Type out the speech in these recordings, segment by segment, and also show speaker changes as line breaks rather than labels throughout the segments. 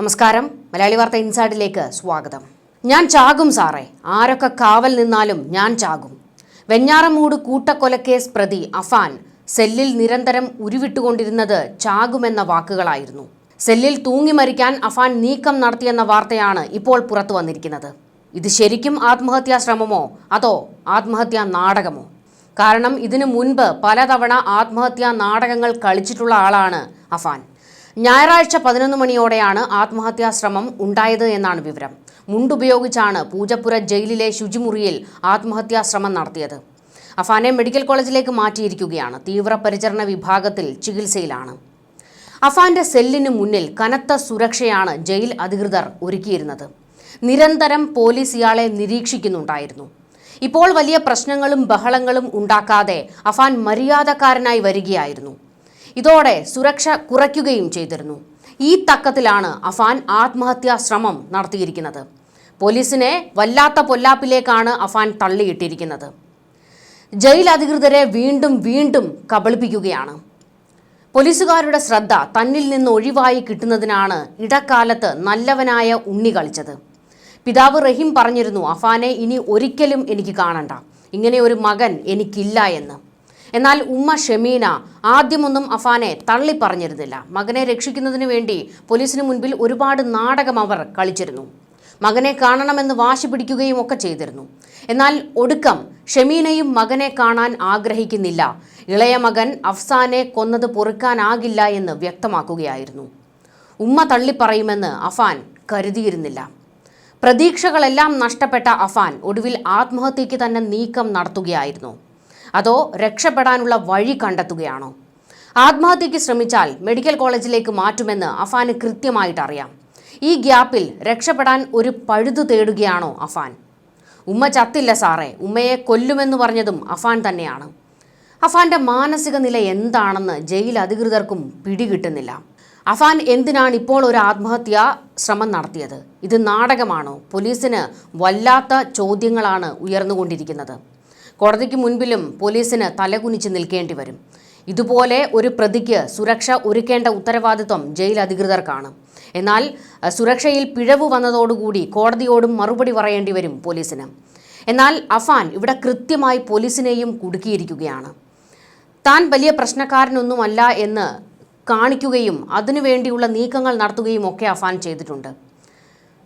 നമസ്കാരം. മലയാളി വാർത്ത ഇൻസൈഡിലേക്ക് സ്വാഗതം. ഞാൻ ചാകും സാറേ. ആരൊക്കെ കാവൽ നിന്നാലും ഞാൻ ചാകും. വെഞ്ഞാറമൂട് കൂട്ടക്കൊലക്കേസ് പ്രതി അഫാൻ സെല്ലിൽ നിരന്തരം ഉരുവിട്ടുകൊണ്ടിരുന്നത് ചാകുമെന്ന വാക്കുകളായിരുന്നു. സെല്ലിൽ തൂങ്ങി മരിക്കാൻ അഫാൻ നീക്കം നടത്തിയെന്ന വാർത്തയാണ് ഇപ്പോൾ പുറത്തു വന്നിരിക്കുന്നത്. ഇത് ശരിക്കും ആത്മഹത്യാ ശ്രമമോ? അതോ ആത്മഹത്യാ നാടകമോ? കാരണം ഇതിനു മുൻപ് പലതവണ ആത്മഹത്യാ നാടകങ്ങൾ കളിച്ചിട്ടുള്ള ആളാണ് അഫാൻ. ഞായറാഴ്ച പതിനൊന്ന് മണിയോടെയാണ് ആത്മഹത്യാ ശ്രമം ഉണ്ടായത് എന്നാണ് വിവരം. മുണ്ടുപയോഗിച്ചാണ് പൂജപ്പുര ജയിലിലെ ശുചിമുറിയിൽ ആത്മഹത്യാ ശ്രമം നടത്തിയത്. അഫാനെ മെഡിക്കൽ കോളേജിലേക്ക് മാറ്റിയിരിക്കുകയാണ്. തീവ്രപരിചരണ വിഭാഗത്തിൽ ചികിത്സയിലാണ്. അഫാന്റെ സെല്ലിന് മുന്നിൽ കനത്ത സുരക്ഷയാണ് ജയിൽ അധികൃതർ ഒരുക്കിയിരുന്നത്. നിരന്തരം പോലീസ് ഇയാളെ നിരീക്ഷിക്കുന്നുണ്ടായിരുന്നു. ഇപ്പോൾ വലിയ പ്രശ്നങ്ങളും ബഹളങ്ങളും ഉണ്ടാക്കാതെ അഫാൻ മര്യാദക്കാരനായി വരികയായിരുന്നു. ഇതോടെ സുരക്ഷ കുറയ്ക്കുകയും ചെയ്തിരുന്നു. ഈ തക്കത്തിലാണ് അഫാൻ ആത്മഹത്യാ ശ്രമം നടത്തിയിരിക്കുന്നത്. പോലീസിനെ വല്ലാത്ത പൊല്ലാപ്പിലേക്കാണ് അഫാൻ തള്ളിയിട്ടിരിക്കുന്നത്. ജയിൽ അധികൃതരെ വീണ്ടും വീണ്ടും കബളിപ്പിക്കുകയാണ്. പോലീസുകാരുടെ ശ്രദ്ധ തന്നിൽ നിന്ന് ഒഴിവായി കിട്ടുന്നതിനാണ് ഇടക്കാലത്ത് നല്ലവനായ ഉണ്ണി കളിച്ചത്. പിതാവ് റഹീം പറഞ്ഞിരുന്നു അഫാനെ ഇനി ഒരിക്കലും എനിക്ക് കാണണ്ട. ഇങ്ങനെ ഒരു മകൻ എനിക്കില്ല എന്ന്. എന്നാൽ ഉമ്മ ഷെമീന ആദ്യമൊന്നും അഫാനെ തള്ളി പറഞ്ഞിരുന്നില്ല മകനെ രക്ഷിക്കുന്നതിന് വേണ്ടി പോലീസിന് മുൻപിൽ ഒരുപാട് നാടകം അവർ കളിച്ചിരുന്നു. മകനെ കാണണമെന്ന് വാശി പിടിക്കുകയും ഒക്കെ ചെയ്തിരുന്നു. എന്നാൽ ഒടുക്കം ഷെമീനയും മകനെ കാണാൻ ആഗ്രഹിക്കുന്നില്ല. ഇളയ മകൻ അഫ്സാനെ കൊന്നത് പൊറുക്കാനാകില്ല എന്ന് വ്യക്തമാക്കുകയായിരുന്നു. ഉമ്മ തള്ളിപ്പറയുമെന്ന് അഫാൻ കരുതിയിരുന്നില്ല. പ്രതീക്ഷകളെല്ലാം നഷ്ടപ്പെട്ട അഫാൻ ഒടുവിൽ ആത്മഹത്യയ്ക്ക് തന്നെ നീക്കം നടത്തുകയായിരുന്നു. അതോ രക്ഷപ്പെടാനുള്ള വഴി കണ്ടെത്തുകയാണോ? ആത്മഹത്യയ്ക്ക് ശ്രമിച്ചാൽ മെഡിക്കൽ കോളേജിലേക്ക് മാറ്റുമെന്ന് അഫാന് കൃത്യമായിട്ട് അറിയാം ഈ ഗ്യാപ്പിൽ രക്ഷപ്പെടാൻ ഒരു പഴുതു തേടുകയാണോ അഫാൻ? ഉമ്മ ചത്തില്ല സാറേ ഉമ്മയെ കൊല്ലുമെന്ന് പറഞ്ഞതും അഫാൻ തന്നെയാണ്. അഫാന്റെ മാനസിക നില എന്താണെന്ന് ജയിൽ അധികൃതർക്കും പിടികിട്ടുന്നില്ല. അഫാൻ എന്തിനാണ് ഇപ്പോൾ ഒരു ആത്മഹത്യാ ശ്രമം നടത്തിയത്? ഇത് നാടകമാണോ? പോലീസിന് വല്ലാത്ത ചോദ്യങ്ങളാണ് ഉയർന്നുകൊണ്ടിരിക്കുന്നത്. കോടതിക്ക് മുൻപിലും പോലീസിന് തലകുനിച്ച് നിൽക്കേണ്ടി വരും. ഇതുപോലെ ഒരു പ്രതിക്ക് സുരക്ഷ ഒരുക്കേണ്ട ഉത്തരവാദിത്വം ജയിൽ അധികൃതർക്കാണ്. എന്നാൽ സുരക്ഷയിൽ പിഴവ് വന്നതോടുകൂടി കോടതിയോടും മറുപടി പറയേണ്ടി വരും പോലീസിന്. എന്നാൽ അഫാൻ ഇവിടെ കൃത്യമായി പോലീസിനെയും കുടുക്കിയിരിക്കുകയാണ്. താൻ വലിയ പ്രശ്നക്കാരനൊന്നുമല്ല എന്ന് കാണിക്കുകയും അതിനുവേണ്ടിയുള്ള നീക്കങ്ങൾ നടത്തുകയും ഒക്കെ അഫാൻ ചെയ്തിട്ടുണ്ട്.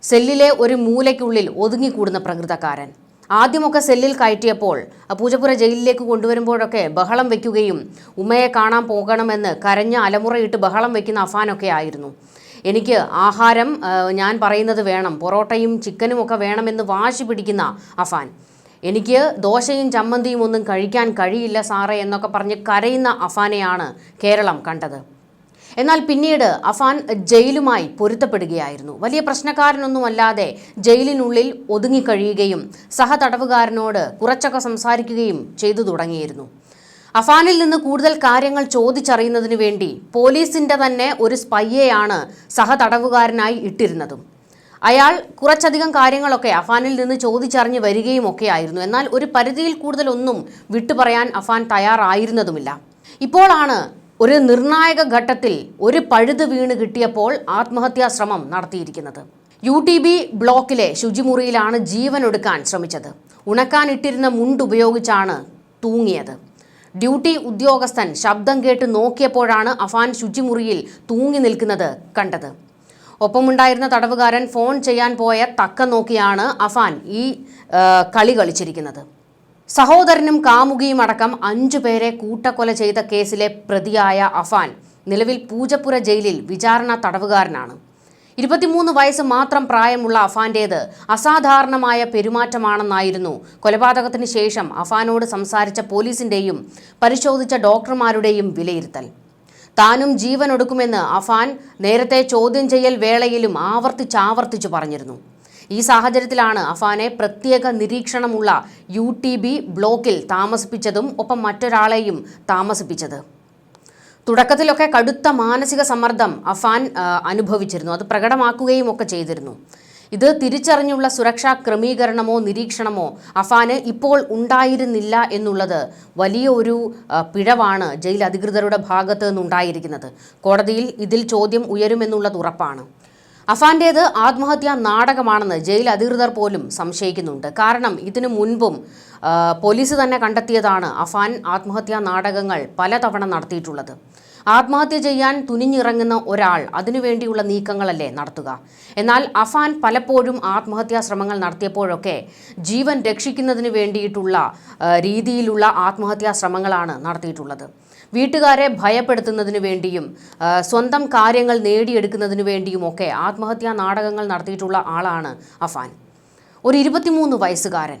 സെല്ലിലെ ഒരു മൂലയ്ക്കുള്ളിൽ ഒതുങ്ങിക്കൂടുന്ന പ്രകൃതക്കാരൻ. ആദ്യമൊക്കെ സെല്ലിൽ കയറ്റിയപ്പോൾ പൂജപ്പുര ജയിലിലേക്ക് കൊണ്ടുവരുമ്പോഴൊക്കെ ബഹളം വയ്ക്കുകയും ഉമ്മയെ കാണാൻ പോകണമെന്ന് കരഞ്ഞ അലമുറയിട്ട് ബഹളം വയ്ക്കുന്ന അഫാനൊക്കെ ആയിരുന്നു. എനിക്ക് ആഹാരം ഞാൻ പറയുന്നത് വേണം. പൊറോട്ടയും ചിക്കനും ഒക്കെ വേണമെന്ന് വാശി പിടിക്കുന്ന അഫാൻ. എനിക്ക് ദോശയും ചമ്മന്തിയും ഒന്നും കഴിക്കാൻ കഴിയില്ല സാറേ എന്നൊക്കെ പറഞ്ഞ് കരയുന്ന അഫാനെയാണ് കേരളം കണ്ടത്. എന്നാൽ പിന്നീട് അഫാൻ ജയിലുമായി പൊരുത്തപ്പെടുകയായിരുന്നു. വലിയ പ്രശ്നക്കാരനൊന്നുമല്ലാതെ ജയിലിനുള്ളിൽ ഒതുങ്ങിക്കഴിയുകയും സഹതടവുകാരനോട് കുറച്ചൊക്കെ സംസാരിക്കുകയും ചെയ്തു തുടങ്ങിയിരുന്നു. അഫാനിൽ നിന്ന് കൂടുതൽ കാര്യങ്ങൾ ചോദിച്ചറിയുന്നതിന് വേണ്ടി പോലീസിന്റെ തന്നെ ഒരു സ്പയ്യെയാണ് സഹതടവുകാരനായി ഇട്ടിരുന്നതും. അയാൾ കുറച്ചധികം കാര്യങ്ങളൊക്കെ അഫാനിൽ നിന്ന് ചോദിച്ചറിഞ്ഞ് വരികയും ഒക്കെ ആയിരുന്നു എന്നാൽ ഒരു പരിധിയിൽ കൂടുതലൊന്നും വിട്ടുപറയാൻ അഫാൻ തയ്യാറായിരുന്നതുമില്ല. ഇപ്പോഴാണ് ഒരു നിർണായക ഘട്ടത്തിൽ ഒരു പഴുത് വീണ് കിട്ടിയപ്പോൾ ആത്മഹത്യാ ശ്രമം നടത്തിയിരിക്കുന്നത്. യു ടി ബി ബ്ലോക്കിലെ ശുചിമുറിയിലാണ് ജീവനൊടുക്കാൻ ശ്രമിച്ചത്. ഉണക്കാനിട്ടിരുന്ന മുണ്ടുപയോഗിച്ചാണ് തൂങ്ങിയത്. ഡ്യൂട്ടി ഉദ്യോഗസ്ഥൻ ശബ്ദം കേട്ട് നോക്കിയപ്പോഴാണ് അഫാൻ ശുചിമുറിയിൽ തൂങ്ങി നിൽക്കുന്നത് കണ്ടത്. ഒപ്പമുണ്ടായിരുന്ന തടവുകാരൻ ഫോൺ ചെയ്യാൻ പോയ തക്ക നോക്കിയാണ് അഫാൻ ഈ കളി കളിച്ചിരിക്കുന്നത്. സഹോദരനും കാമുകിയും അടക്കം അഞ്ചു പേരെ കൂട്ടക്കൊല ചെയ്ത കേസിലെ പ്രതിയായ അഫാൻ നിലവിൽ പൂജപ്പുര ജയിലിൽ വിചാരണ തടവുകാരനാണ്. ഇരുപത്തിമൂന്ന് വയസ്സ് മാത്രം പ്രായമുള്ള അഫാന്റേത് അസാധാരണമായ പെരുമാറ്റമാണെന്നായിരുന്നു കൊലപാതകത്തിന് ശേഷം അഫാനോട് സംസാരിച്ച പോലീസിന്റെയും പരിശോധിച്ച ഡോക്ടർമാരുടെയും വിലയിരുത്തൽ. താനും ജീവനൊടുക്കുമെന്ന് അഫാൻ നേരത്തെ ചോദ്യം ചെയ്യൽ വേളയിലും ആവർത്തിച്ചാവർത്തിച്ചു പറഞ്ഞിരുന്നു. ഈ സാഹചര്യത്തിലാണ് അഫാനെ പ്രത്യേക നിരീക്ഷണമുള്ള യു ബ്ലോക്കിൽ താമസിപ്പിച്ചതും ഒപ്പം മറ്റൊരാളെയും താമസിപ്പിച്ചത്. തുടക്കത്തിലൊക്കെ കടുത്ത മാനസിക സമ്മർദ്ദം അഫാൻ അനുഭവിച്ചിരുന്നു. അത് പ്രകടമാക്കുകയും ഒക്കെ ചെയ്തിരുന്നു. ഇത് തിരിച്ചറിഞ്ഞുള്ള സുരക്ഷാ ക്രമീകരണമോ നിരീക്ഷണമോ അഫാന് ഇപ്പോൾ ഉണ്ടായിരുന്നില്ല എന്നുള്ളത് വലിയ ഒരു പിഴവാണ് ജയിൽ അധികൃതരുടെ ഭാഗത്ത് നിന്നുണ്ടായിരിക്കുന്നത്. കോടതിയിൽ ഇതിൽ ചോദ്യം ഉയരുമെന്നുള്ളത് ഉറപ്പാണ്. അഫാന്റേത് ആത്മഹത്യാ നാടകമാണെന്ന് ജയിൽ അധികൃതർ പോലും സംശയിക്കുന്നുണ്ട്. കാരണം ഇതിനു മുൻപും പോലീസ് തന്നെ കണ്ടെത്തിയതാണ് അഫാൻ ആത്മഹത്യാ നാടകങ്ങൾ പലതവണ നടത്തിയിട്ടുള്ളത്. ആത്മഹത്യ ചെയ്യാൻ തുനിഞ്ഞിറങ്ങുന്ന ഒരാൾ അതിനുവേണ്ടിയുള്ള നീക്കങ്ങളല്ലേ നടത്തുക. എന്നാൽ അഫാൻ പലപ്പോഴും ആത്മഹത്യാ ശ്രമങ്ങൾ നടത്തിയപ്പോഴൊക്കെ ജീവൻ രക്ഷിക്കുന്നതിന് വേണ്ടിയിട്ടുള്ള രീതിയിലുള്ള ആത്മഹത്യാ ശ്രമങ്ങളാണ് നടത്തിയിട്ടുള്ളത്. വീട്ടുകാരെ ഭയപ്പെടുത്തുന്നതിന് വേണ്ടിയും സ്വന്തം കാര്യങ്ങൾ നേടിയെടുക്കുന്നതിന് വേണ്ടിയുമൊക്കെ ആത്മഹത്യാ നാടകങ്ങൾ നടത്തിയിട്ടുള്ള ആളാണ് അഫാൻ. ഒരു ഇരുപത്തിമൂന്ന് വയസ്സുകാരൻ.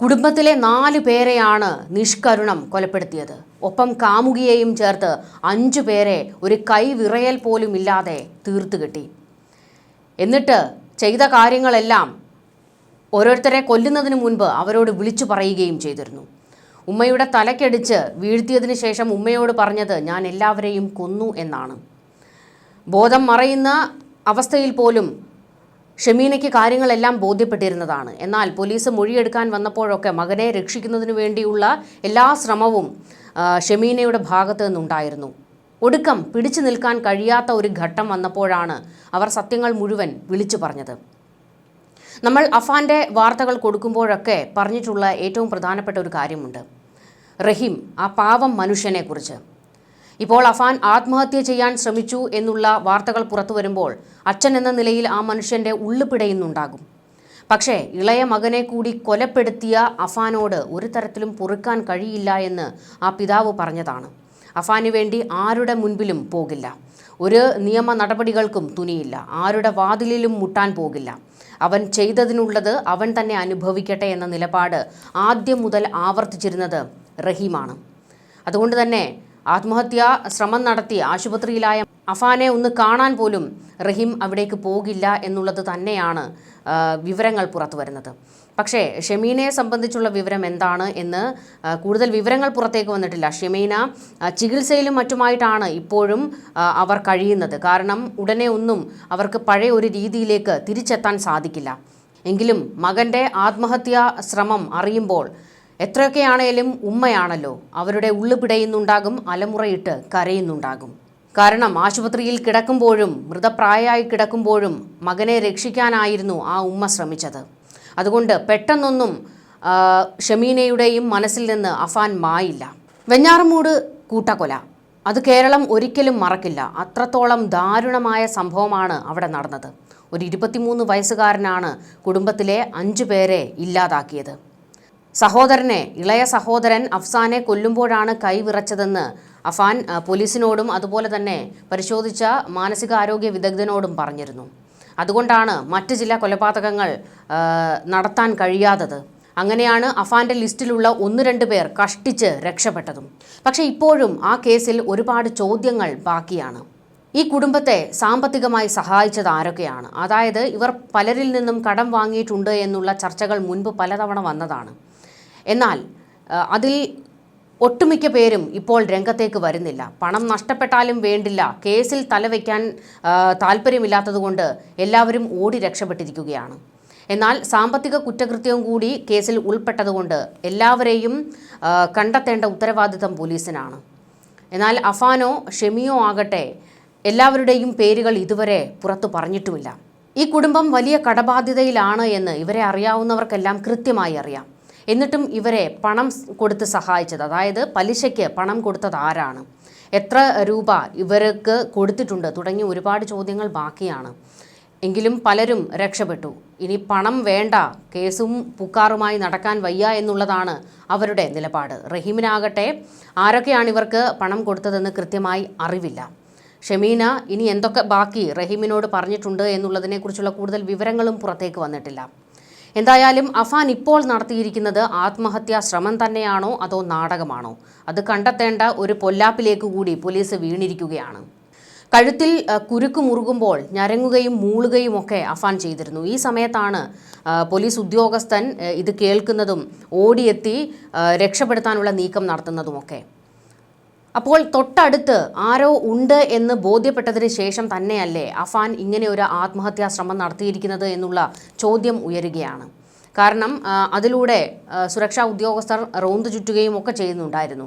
കുടുംബത്തിലെ നാല് പേരെയാണ് നിഷ്കരുണം കൊലപ്പെടുത്തിയത്. ഒപ്പം കാമുകിയെയും ചേർത്ത് അഞ്ചു പേരെ ഒരു കൈവിറയൽ പോലും ഇല്ലാതെ തീർത്തു കിട്ടി. എന്നിട്ട് ചെയ്ത കാര്യങ്ങളെല്ലാം ഓരോരുത്തരെ കൊല്ലുന്നതിന് മുൻപ് അവരോട് വിളിച്ചു പറയുകയും ചെയ്തിരുന്നു. ഉമ്മയുടെ തലക്കടിച്ച് വീഴ്ത്തിയതിന് ശേഷം ഉമ്മയോട് പറഞ്ഞത് ഞാൻ എല്ലാവരെയും കൊന്നു എന്നാണ്. ബോധം മറയുന്ന അവസ്ഥയിൽ പോലും ഷമീനയ്ക്ക് കാര്യങ്ങളെല്ലാം ബോധ്യപ്പെട്ടിരുന്നതാണ്. എന്നാൽ പോലീസ് മൊഴിയെടുക്കാൻ വന്നപ്പോഴൊക്കെ മകനെ രക്ഷിക്കുന്നതിന് വേണ്ടിയുള്ള എല്ലാ ശ്രമവും ഷമീനയുടെ ഭാഗത്ത് നിന്നുണ്ടായിരുന്നു. ഒടുക്കം പിടിച്ചു നിൽക്കാൻ കഴിയാത്ത ഒരു ഘട്ടം വന്നപ്പോഴാണ് അവർ സത്യങ്ങൾ മുഴുവൻ വിളിച്ചു പറഞ്ഞത്. നമ്മൾ അഫാന്റെ വാർത്തകൾ കൊടുക്കുമ്പോഴൊക്കെ പറഞ്ഞിട്ടുള്ള ഏറ്റവും പ്രധാനപ്പെട്ട ഒരു കാര്യമുണ്ട്. റഹീം ആ പാവം മനുഷ്യനെക്കുറിച്ച്. ഇപ്പോൾ അഫാൻ ആത്മഹത്യ ചെയ്യാൻ ശ്രമിച്ചു എന്നുള്ള വാർത്തകൾ പുറത്തു വരുമ്പോൾ അച്ഛൻ എന്ന നിലയിൽ ആ മനുഷ്യന്റെ ഉള്ളു പിടയുന്നുണ്ടാകും. പക്ഷേ ഇളയ മകനെ കൂടി കൊലപ്പെടുത്തിയ അഫാനോട് ഒരു തരത്തിലും പൊറുക്കാൻ കഴിയില്ല എന്ന് ആ പിതാവ് പറഞ്ഞതാണ്. അഫാന് വേണ്ടി ആരുടെ മുൻപിലും പോകില്ല. ഒരു നിയമ നടപടികൾക്കും തുനിയില്ല. ആരുടെ വാതിലിലും മുട്ടാൻ പോകില്ല. അവൻ ചെയ്തതിനുള്ളത് അവൻ തന്നെ അനുഭവിക്കട്ടെ എന്ന നിലപാട് ആദ്യം മുതൽ ആവർത്തിച്ചിരുന്നത് റഹീമാണ്. അതുകൊണ്ട് തന്നെ ആത്മഹത്യാ ശ്രമം നടത്തി ആശുപത്രിയിലായ അഫാനെ ഒന്ന് കാണാൻ പോലും റഹീം അവിടേക്ക് പോകില്ല എന്നുള്ളത് തന്നെയാണ് വിവരങ്ങൾ പുറത്തു വരുന്നത്. പക്ഷേ ഷെമീനയെ സംബന്ധിച്ചുള്ള വിവരം എന്താണ് എന്ന് കൂടുതൽ വിവരങ്ങൾ പുറത്തേക്ക് വന്നിട്ടില്ല. ഷെമീന ചികിത്സയിലും മറ്റുമായിട്ടാണ് ഇപ്പോഴും അവർ കഴിയുന്നത്. കാരണം ഉടനെ ഒന്നും അവർക്ക് പഴയ ഒരു രീതിയിലേക്ക് തിരിച്ചെത്താൻ സാധിക്കില്ല. എങ്കിലും മകന്റെ ആത്മഹത്യാ ശ്രമം അറിയുമ്പോൾ എത്രയൊക്കെയാണേലും ഉമ്മയാണല്ലോ. അവരുടെ ഉള്ളു പിടയുന്നുണ്ടാകും അലമുറയിട്ട് കരയുന്നുണ്ടാകും. കാരണം ആശുപത്രിയിൽ കിടക്കുമ്പോഴും മൃതപ്രായമായി കിടക്കുമ്പോഴും മകനെ രക്ഷിക്കാനായിരുന്നു ആ ഉമ്മ ശ്രമിച്ചത്. അതുകൊണ്ട് പെട്ടെന്നൊന്നും ഷമീനയുടെയും മനസ്സിൽ നിന്ന് അഫാൻ മായില്ല. വെഞ്ഞാറമൂട് കൂട്ടക്കൊല. അത് കേരളം ഒരിക്കലും മറക്കില്ല. അത്രത്തോളം ദാരുണമായ സംഭവമാണ് അവിടെ നടന്നത്. ഒരു ഇരുപത്തിമൂന്ന് വയസ്സുകാരനാണ് കുടുംബത്തിലെ അഞ്ചു പേരെ ഇല്ലാതാക്കിയത്. സഹോദരനെ ഇളയ സഹോദരൻ അഫ്സാനെ കൊല്ലുമ്പോഴാണ് കൈവിറച്ചതെന്ന് അഫാൻ പോലീസിനോടും അതുപോലെ തന്നെ പരിശോധിച്ച മാനസികാരോഗ്യ വിദഗ്ധനോടും പറഞ്ഞിരുന്നു. അതുകൊണ്ടാണ് മറ്റ് ചില കൊലപാതകങ്ങൾ നടത്താൻ കഴിയാത്തത്. അങ്ങനെയാണ് അഫാന്റെ ലിസ്റ്റിലുള്ള ഒന്ന് രണ്ട് പേർ കഷ്ടിച്ച് രക്ഷപ്പെട്ടതും. പക്ഷേ ഇപ്പോഴും ആ കേസിൽ ഒരുപാട് ചോദ്യങ്ങൾ ബാക്കിയാണ്. ഈ കുടുംബത്തെ സാമ്പത്തികമായി സഹായിച്ചത് ആരൊക്കെയാണ്? അതായത് ഇവർ പലരിൽ നിന്നും കടം വാങ്ങിയിട്ടുണ്ട് എന്നുള്ള ചർച്ചകൾ മുൻപ് പലതവണ വന്നതാണ്. എന്നാൽ അതിൽ ഒട്ടുമിക്ക പേരും ഇപ്പോൾ രംഗത്തേക്ക് വരുന്നില്ല. പണം നഷ്ടപ്പെട്ടാലും വേണ്ടില്ല. കേസിൽ തലവെക്കാൻ താല്പര്യമില്ലാത്തതുകൊണ്ട് എല്ലാവരും ഓടി രക്ഷപ്പെട്ടിരിക്കുകയാണ്. എന്നാൽ സാമ്പത്തിക കുറ്റകൃത്യവും കൂടി കേസിൽ ഉൾപ്പെട്ടതുകൊണ്ട് എല്ലാവരെയും കണ്ടെത്തേണ്ട ഉത്തരവാദിത്തം പോലീസിനാണ്. എന്നാൽ അഫാനോ ഷെമിയോ ആകട്ടെ എല്ലാവരുടെയും പേരുകൾ ഇതുവരെ പുറത്തു പറഞ്ഞിട്ടുമില്ല. ഈ കുടുംബം വലിയ കടബാധ്യതയിലാണ് എന്ന് ഇവരെ അറിയാവുന്നവർക്കെല്ലാം കൃത്യമായി അറിയാം. എന്നിട്ടും ഇവരെ പണം കൊടുത്ത് സഹായിച്ചത്. അതായത് പലിശയ്ക്ക് പണം കൊടുത്തത് ആരാണ്? എത്ര രൂപ ഇവർക്ക് കൊടുത്തിട്ടുണ്ട്? തുടങ്ങിയ ഒരുപാട് ചോദ്യങ്ങൾ ബാക്കിയാണ്. എങ്കിലും പലരും രക്ഷപ്പെട്ടു. ഇനി പണം വേണ്ട കേസും പുക്കാറുമായി നടക്കാൻ വയ്യ എന്നുള്ളതാണ് അവരുടെ നിലപാട്. റഹീമിനാകട്ടെ ആരൊക്കെയാണ് ഇവർക്ക് പണം കൊടുത്തതെന്ന് കൃത്യമായി അറിവില്ല. ഷെമീന ഇനി എന്തൊക്കെ ബാക്കി റഹീമിനോട് പറഞ്ഞിട്ടുണ്ട് എന്നുള്ളതിനെക്കുറിച്ചുള്ള കൂടുതൽ വിവരങ്ങളും പുറത്തേക്ക് വന്നിട്ടില്ല. എന്തായാലും അഫാൻ ഇപ്പോൾ നടത്തിയിരിക്കുന്നത് ആത്മഹത്യാ ശ്രമം തന്നെയാണോ അതോ നാടകമാണോ? അത് കണ്ടെത്തേണ്ട ഒരു പൊല്ലാപ്പിലേക്ക് കൂടി പോലീസ് വീണിരിക്കുകയാണ്. കഴുത്തിൽ കുരുക്ക് മുറുകുമ്പോൾ ഞരങ്ങുകയും മൂളുകയും ഒക്കെ അഫാൻ ചെയ്തിരുന്നു. ഈ സമയത്താണ് പോലീസ് ഉദ്യോഗസ്ഥൻ ഇത് കേൾക്കുന്നതും ഓടിയെത്തി രക്ഷപ്പെടുത്താനുള്ള നീക്കം നടത്തുന്നതുമൊക്കെ. അപ്പോൾ തൊട്ടടുത്ത് ആരോ ഉണ്ട് എന്ന് ബോധ്യപ്പെട്ടതിന് ശേഷം തന്നെയല്ലേ അഫാൻ ഇങ്ങനെ ഒരു ആത്മഹത്യാ ശ്രമം നടത്തിയിരിക്കുന്നത് എന്നുള്ള ചോദ്യം ഉയരുകയാണ്. കാരണം അതിലൂടെ സുരക്ഷാ ഉദ്യോഗസ്ഥർ റോന്ത് ചുറ്റുകയും ഒക്കെ ചെയ്യുന്നുണ്ടായിരുന്നു.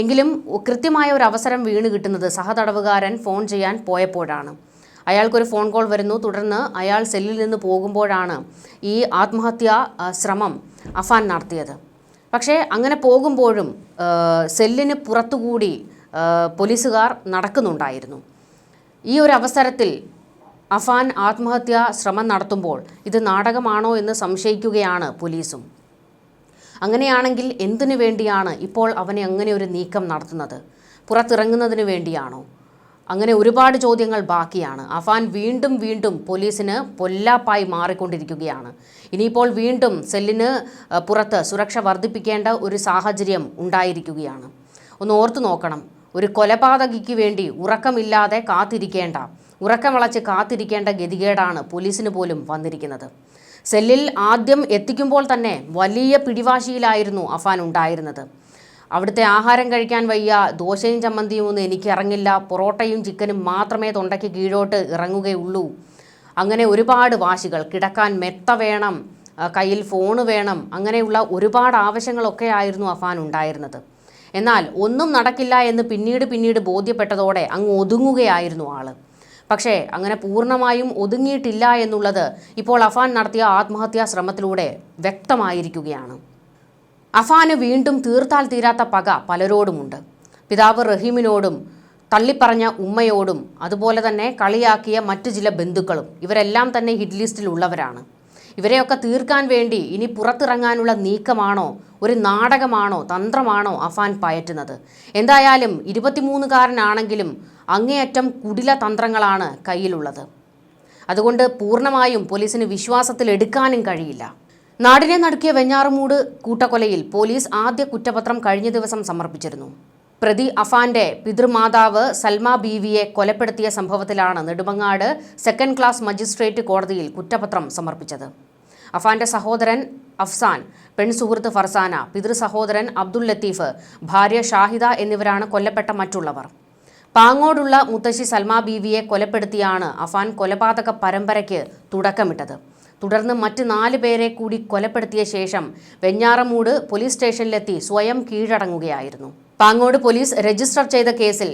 എങ്കിലും കൃത്യമായ ഒരു അവസരം വീണ് കിട്ടുന്നത് സഹതടവുകാരൻ ഫോൺ ചെയ്യാൻ പോയപ്പോഴാണ്. അയാൾക്കൊരു ഫോൺ കോൾ വരുന്നു. തുടർന്ന് അയാൾ സെല്ലിൽ നിന്ന് പോകുമ്പോഴാണ് ഈ ആത്മഹത്യാ ശ്രമം അഫാൻ നടത്തിയത്. പക്ഷേ അങ്ങനെ പോകുമ്പോഴും സെല്ലിന് പുറത്തുകൂടി പോലീസുകാർ നടക്കുന്നുണ്ടായിരുന്നു. ഈ ഒരു അവസരത്തിൽ അഫാൻ ആത്മഹത്യാ ശ്രമം നടത്തുമ്പോൾ ഇത് നാടകമാണോ എന്ന് സംശയിക്കുകയാണ് പോലീസും. അങ്ങനെയാണെങ്കിൽ എന്തിനു വേണ്ടിയാണ് ഇപ്പോൾ അവനെ അങ്ങനെ ഒരു നീക്കം നടത്തുന്നത്? പുറത്തിറങ്ങുന്നതിന് വേണ്ടിയാണോ? അങ്ങനെ ഒരുപാട് ചോദ്യങ്ങൾ ബാക്കിയാണ്. അഫാൻ വീണ്ടും വീണ്ടും പോലീസിന് പൊല്ലാപ്പായി മാറിക്കൊണ്ടിരിക്കുകയാണ്. ഇനിയിപ്പോൾ വീണ്ടും സെല്ലിന് പുറത്ത് സുരക്ഷ വർദ്ധിപ്പിക്കേണ്ട ഒരു സാഹചര്യം ഉണ്ടായിരിക്കുകയാണ്. ഒന്ന് ഓർത്തു നോക്കണം. ഒരു കൊലപാതകിക്ക് വേണ്ടി ഉറക്കമില്ലാതെ കാത്തിരിക്കേണ്ട ഉറക്കം വളച്ച് കാത്തിരിക്കേണ്ട ഗതികേടാണ് പോലീസിന് പോലും വന്നിരിക്കുന്നത്. സെല്ലിൽ ആദ്യം എത്തിക്കുമ്പോൾ തന്നെ വലിയ പിടിവാശിയിലായിരുന്നു അഫാൻ ഉണ്ടായിരുന്നത്. അവിടുത്തെ ആഹാരം കഴിക്കാൻ വയ്യ ദോശയും ചമ്മന്തിയും ഒന്നും എനിക്ക് ഇറങ്ങില്ല പൊറോട്ടയും ചിക്കനും മാത്രമേ തൊണ്ടയ്ക്ക് കീഴോട്ട് ഇറങ്ങുകയുള്ളൂ. അങ്ങനെ ഒരുപാട് വാശികൾ കിടക്കാൻ മെത്ത വേണം കയ്യിൽ ഫോണ് വേണം അങ്ങനെയുള്ള ഒരുപാട് ആവശ്യങ്ങളൊക്കെ ആയിരുന്നു അഫാൻ ഉണ്ടായിരുന്നത്. എന്നാൽ ഒന്നും നടക്കില്ല എന്ന് പിന്നീട് പിന്നീട് ബോധ്യപ്പെട്ടതോടെ അങ്ങ് ഒതുങ്ങുകയായിരുന്നു ആൾ. പക്ഷേ അങ്ങനെ പൂർണമായും ഒതുങ്ങിയിട്ടില്ല എന്നുള്ളത് ഇപ്പോൾ അഫാൻ നടത്തിയ ആത്മഹത്യാ ശ്രമത്തിലൂടെ വ്യക്തമായിരിക്കുകയാണ്. അഫാന് വീണ്ടും തീർത്താൽ തീരാത്ത പക പലരോടുമുണ്ട്. പിതാവ് റഹീമിനോടും തള്ളിപ്പറഞ്ഞ ഉമ്മയോടും അതുപോലെ തന്നെ കളിയാക്കിയ മറ്റു ചില ബന്ധുക്കളും ഇവരെല്ലാം തന്നെ ഹിറ്റ് ലിസ്റ്റിൽ ഉള്ളവരാണ്. ഇവരെയൊക്കെ തീർക്കാൻ വേണ്ടി ഇനി പുറത്തിറങ്ങാനുള്ള നീക്കമാണോ ഒരു നാടകമാണോ തന്ത്രമാണോ അഫാൻ പയറ്റുന്നത്? എന്തായാലും ഇരുപത്തിമൂന്നുകാരനാണെങ്കിലും അങ്ങേയറ്റം കുടില തന്ത്രങ്ങളാണ് കയ്യിലുള്ളത്. അതുകൊണ്ട് പൂർണമായും പോലീസിന് വിശ്വാസത്തിലെടുക്കാനും കഴിയില്ല. നാടിനെ നടുക്കിയ വെഞ്ഞാറുമൂട് കൂട്ടക്കൊലയിൽ പോലീസ് ആദ്യ കുറ്റപത്രം കഴിഞ്ഞ ദിവസം സമർപ്പിച്ചിരുന്നു. പ്രതി അഫാന്റെ പിതൃമാതാവ് സൽമ ബീവിയെ കൊലപ്പെടുത്തിയ സംഭവത്തിലാണ് നെടുമങ്ങാട് സെക്കൻഡ് ക്ലാസ് മജിസ്ട്രേറ്റ് കോടതിയിൽ കുറ്റപത്രം സമർപ്പിച്ചത്. അഫാന്റെ സഹോദരൻ അഫ്സാൻ പെൺസുഹൃത്ത് ഫർസാന പിതൃ സഹോദരൻ അബ്ദുൽ ലത്തീഫ് ഭാര്യ ഷാഹിദ എന്നിവരാണ് കൊല്ലപ്പെട്ട മറ്റുള്ളവർ. പാങ്ങോടുള്ള മുത്തശ്ശി സൽമ ബീവിയെ കൊലപ്പെടുത്തിയാണ് അഫാൻ കൊലപാതക പരമ്പരയ്ക്ക് തുടക്കമിട്ടത്. തുടർന്ന് മറ്റ് നാല് പേരെ കൂടി കൊലപ്പെടുത്തിയ ശേഷം വെഞ്ഞാറമൂട് പോലീസ് സ്റ്റേഷനിലെത്തി സ്വയം കീഴടങ്ങുകയായിരുന്നു പാങ്ങോട് പോലീസ് രജിസ്റ്റർ ചെയ്ത കേസിൽ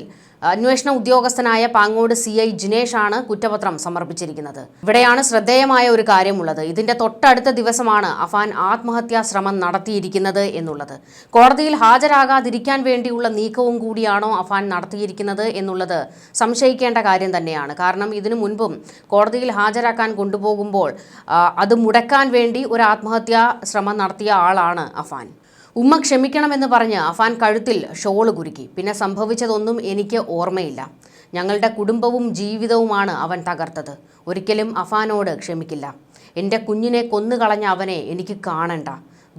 അന്വേഷണ ഉദ്യോഗസ്ഥനായ പാങ്ങോട് സി ഐ ജിനേഷാണ് കുറ്റപത്രം സമർപ്പിച്ചിരിക്കുന്നത്. ഇവിടെയാണ് ശ്രദ്ധേയമായ ഒരു കാര്യമുള്ളത്. ഇതിന്റെ തൊട്ടടുത്ത ദിവസമാണ് അഫാൻ ആത്മഹത്യാ ശ്രമം നടത്തിയിരിക്കുന്നത് എന്നുള്ളത്. കോടതിയിൽ ഹാജരാകാതിരിക്കാൻ വേണ്ടിയുള്ള നീക്കവും കൂടിയാണോ അഫാൻ നടത്തിയിരിക്കുന്നത് എന്നുള്ളത് സംശയിക്കേണ്ട കാര്യം തന്നെയാണ്. കാരണം ഇതിനു മുൻപും കോടതിയിൽ ഹാജരാക്കാൻ കൊണ്ടുപോകുമ്പോൾ അത് മുടക്കാൻ വേണ്ടി ഒരു ആത്മഹത്യാ ശ്രമം നടത്തിയ ആളാണ് അഫാൻ. ഉമ്മ ക്ഷമിക്കണമെന്ന് പറഞ്ഞ് അഫാൻ കഴുത്തിൽ ഷോൾ കുരുക്കി. പിന്നെ സംഭവിച്ചതൊന്നും എനിക്ക് ഓർമ്മയില്ല. ഞങ്ങളുടെ കുടുംബവും ജീവിതവുമാണ് അവൻ തകർത്തത്. ഒരിക്കലും അഫാനോട് ക്ഷമിക്കില്ല. എന്റെ കുഞ്ഞിനെ കൊന്നുകളഞ്ഞ അവനെ എനിക്ക് കാണണ്ട.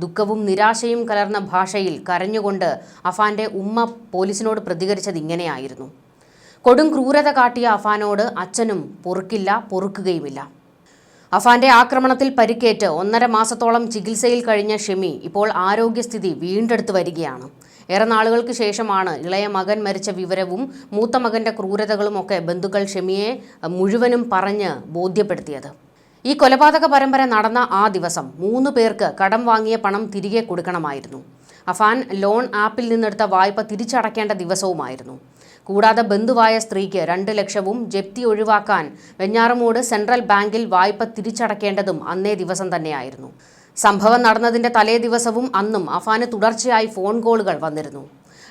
ദുഃഖവും നിരാശയും കലർന്ന ഭാഷയിൽ കരഞ്ഞുകൊണ്ട് അഫാന്റെ ഉമ്മ പോലീസിനോട് പ്രതികരിച്ചത് ഇങ്ങനെയായിരുന്നു. കൊടും ക്രൂരത കാട്ടിയ അഫാനോട് അച്ഛനും പൊറുക്കില്ല പൊറുക്കുകയുമില്ല. അഫാന്റെ ആക്രമണത്തിൽ പരിക്കേറ്റ് ഒന്നര മാസത്തോളം ചികിത്സയിൽ കഴിഞ്ഞ ഷെമി ഇപ്പോൾ ആരോഗ്യസ്ഥിതി വീണ്ടെടുത്തു വരികയാണ്. ഏറെ നാളുകൾക്ക് ശേഷമാണ് ഇളയ മകൻ മരിച്ച വിവരവും മൂത്ത മകന്റെ ക്രൂരതകളുമൊക്കെ ബന്ധുക്കൾ ഷെമിയെ മുഴുവനും പറഞ്ഞ് ബോധ്യപ്പെടുത്തിയത്. ഈ കൊലപാതക പരമ്പര നടന്ന ആ ദിവസം മൂന്ന് പേർക്ക് കടം വാങ്ങിയ പണം തിരികെ കൊടുക്കണമായിരുന്നു. അഫാൻ ലോൺ ആപ്പിൽ നിന്നെടുത്ത വായ്പ തിരിച്ചടയ്ക്കേണ്ട ദിവസവുമായിരുന്നു. കൂടാതെ ബന്ധുവായ സ്ത്രീക്ക് രണ്ട് ലക്ഷവും ജപ്തി ഒഴിവാക്കാൻ വെഞ്ഞാറമൂട് സെൻട്രൽ ബാങ്കിൽ വായ്പ തിരിച്ചടക്കേണ്ടതും അന്നേ ദിവസം തന്നെയായിരുന്നു. സംഭവം നടന്നതിന്റെ തലേ ദിവസവും അന്നും അഫാന് തുടർച്ചയായി ഫോൺ കോളുകൾ വന്നിരുന്നു.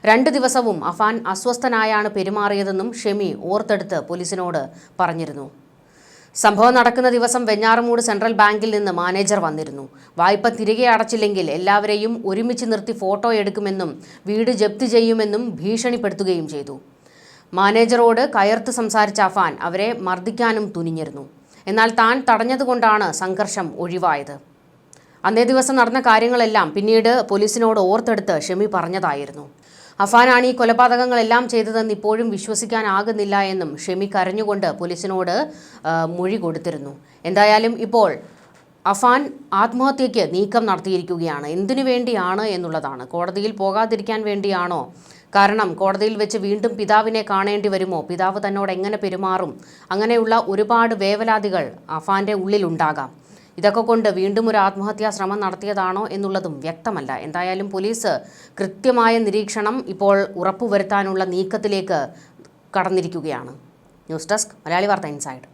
രണ്ട് ദിവസവും അഫാൻ അസ്വസ്ഥനായാണ് പെരുമാറിയതെന്നും ഷെമി ഓർത്തെടുത്ത് പോലീസിനോട് പറഞ്ഞിരുന്നു. സംഭവം നടക്കുന്ന ദിവസം വെഞ്ഞാറമൂട് സെൻട്രൽ ബാങ്കിൽ നിന്ന് മാനേജർ വന്നിരുന്നു. വായ്പ തിരികെ അടച്ചില്ലെങ്കിൽ എല്ലാവരെയും ഒരുമിച്ച് നിർത്തി ഫോട്ടോ എടുക്കുമെന്നും വീട് ജപ്തി ചെയ്യുമെന്നും ഭീഷണിപ്പെടുത്തുകയും ചെയ്തു. മാനേജറോട് കയർത്ത് സംസാരിച്ച അഫാൻ അവരെ മർദ്ദിക്കാനും തുനിഞ്ഞിരുന്നു. എന്നാൽ താൻ തടഞ്ഞതുകൊണ്ടാണ് സംഘർഷം ഒഴിവായത്. അന്നേ ദിവസം നടന്ന കാര്യങ്ങളെല്ലാം പിന്നീട് പോലീസിനോട് ഓർത്തെടുത്ത് ഷെമി പറഞ്ഞതായിരുന്നു. അഫാനാണ് ഈ കൊലപാതകങ്ങളെല്ലാം ചെയ്തതെന്ന് ഇപ്പോഴും വിശ്വസിക്കാനാകുന്നില്ല എന്നും ഷെമി കരഞ്ഞുകൊണ്ട് പോലീസിനോട് മൊഴി കൊടുത്തിരുന്നു. എന്തായാലും ഇപ്പോൾ അഫാൻ ആത്മഹത്യയ്ക്ക് നീക്കം നടത്തിയിരിക്കുകയാണ്. എന്തിനു വേണ്ടിയാണ് എന്നുള്ളതാണ്. കോടതിയിൽ പോകാതിരിക്കാൻ വേണ്ടിയാണോ കാരണം കോടതിയിൽ വെച്ച് വീണ്ടും പിതാവിനെ കാണേണ്ടി വരുമോ? പിതാവ് തന്നോട് എങ്ങനെ പെരുമാറും? അങ്ങനെയുള്ള ഒരുപാട് വേവലാതികൾ അഫാന്റെ ഉള്ളിലുണ്ടാകാം. ഇതൊക്കെ കൊണ്ട് വീണ്ടും ഒരു ആത്മഹത്യാ ശ്രമം നടത്തിയതാണോ എന്നുള്ളതും വ്യക്തമല്ല. എന്തായാലും പോലീസ് കൃത്യമായ നിരീക്ഷണം ഇപ്പോൾ ഉറപ്പുവരുത്താനുള്ള നീക്കത്തിലേക്ക് കടന്നിരിക്കുകയാണ്. News desk Malayali Vartha inside.